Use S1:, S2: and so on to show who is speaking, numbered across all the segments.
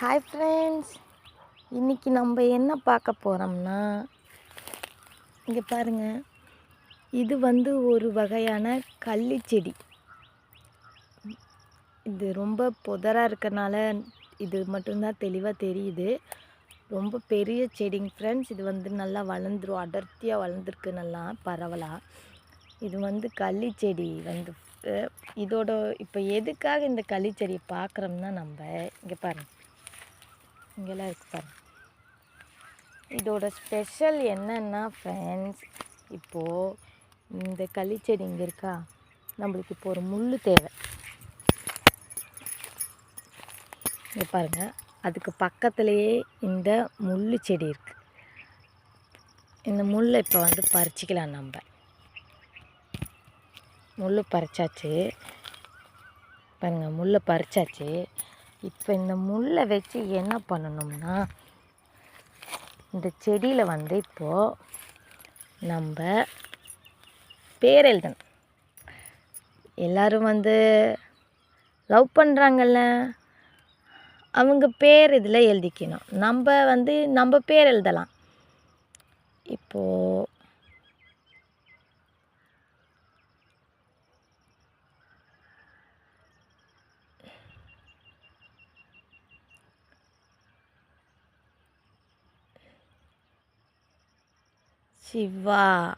S1: Hi friends இன்றைக்கி நம்ம என்ன பார்க்க போகிறோம்னா இங்கே பாருங்கள் இது வந்து ஒரு வகையான கள்ளி செடி. இது ரொம்ப புதராக இருக்கனால இது மட்டும்தான் தெளிவாக தெரியுது. ரொம்ப பெரிய செடிங்க ஃப்ரெண்ட்ஸ் இது வந்து நல்லா வளர்ந்துரும். அடர்த்தியாக வளர்ந்துருக்கு நல்லா பரவலாக இது வந்து கள்ளி செடி வந்து இதோட இப்போ எதுக்காக இந்த கள்ளி செடியை பார்க்குறோம்னா நம்ம இங்கே பாருங்கள் இங்கெல்லாம் இருக்குது பாருங்க. இதோட ஸ்பெஷல் என்னென்னா ஃப்ரெண்ட்ஸ் இப்போது இந்த களி செடி இங்கே இருக்கா? நம்மளுக்கு இப்போ ஒரு முள் தேவை. இங்கே பாருங்கள் அதுக்கு பக்கத்துலேயே இந்த முள் செடி இருக்குது இந்த முள்ளை இப்போ வந்து பறிச்சிக்கலாம் நம்ம. முள் பறிச்சாச்சு. பாருங்கள் முள்ளை பறிச்சாச்சு. இப்போ இந்த முள்ளை வச்சு என்ன பண்ணணும்னா இந்த செடியில் வந்து இப்போது நம்ம பேர் எழுதணும். எல்லோரும் வந்து லவ் பண்ணுறாங்கல்ல அவங்க பேர் இதில் எழுதிக்கணும். நம்ம வந்து நம்ம பேர் எழுதலாம். இப்போது சிவா.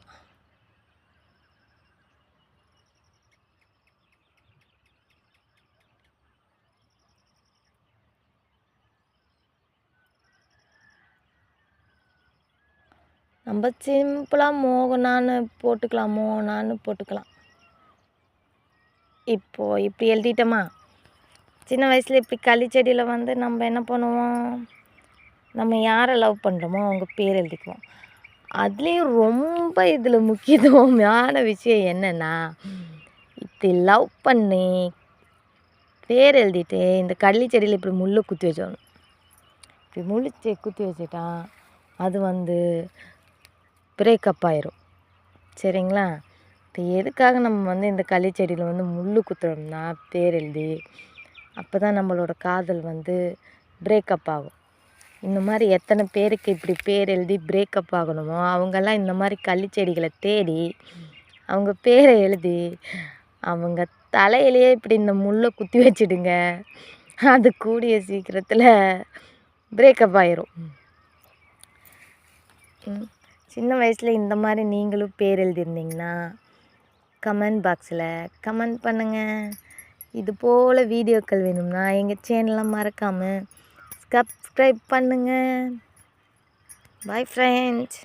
S1: நம்ம சிம்பிளாக மோகனான்னு போட்டுக்கலாம் மோகனான்னு போட்டுக்கலாம். இப்போது இப்படி எழுதிட்டோமா? சின்ன வயசில் இப்படி களி செடியில் வந்து நம்ம என்ன பண்ணுவோம்? நம்ம யாரை லவ் பண்ணுறோமோ அவங்க பேர் எழுதிக்குவோம். அதுலேயும் ரொம்ப இதில் முக்கியத்துவமான விஷயம் என்னென்னா இது லவ் பண்ணி பேர் எழுதிட்டு இந்த கள்ளி செடியில் இப்படி முள்ளு குத்தி வச்சிடணும். இப்படி முள்ளு குத்தி வச்சுட்டா அது வந்து பிரேக்கப் ஆயிரும். சரிங்களா? இப்போ எதுக்காக நம்ம வந்து இந்த களி செடியில் வந்து முள் குத்துறோம்னா பேர் எழுதி அப்போ தான் நம்மளோட காதல் வந்து பிரேக்கப் ஆகும். இந்த மாதிரி எத்தனை பேருக்கு இப்படி பேர் எழுதி பிரேக்கப் ஆகணுமோ அவங்கெல்லாம் இந்த மாதிரி கள்ளி செடிகளை தேடி அவங்க பேரை எழுதி அவங்க தலையிலேயே இப்படி இந்த முள்ளை குத்தி வச்சிடுங்க. அது கூடிய சீக்கிரத்தில் பிரேக்கப் ஆயிரும். ம். சின்ன வயசில் இந்த மாதிரி நீங்களும் பேர் எழுதியிருந்தீங்கன்னா கமெண்ட் பாக்ஸில் கமெண்ட் பண்ணுங்கள் இது போல் வீடியோக்கள் வேணும்னா எங்கள் சேனலை மறக்காமல் சப்ஸ்கிரைப் பண்ணுங்கள் பாய் ஃப்ரெண்ட்ஸ்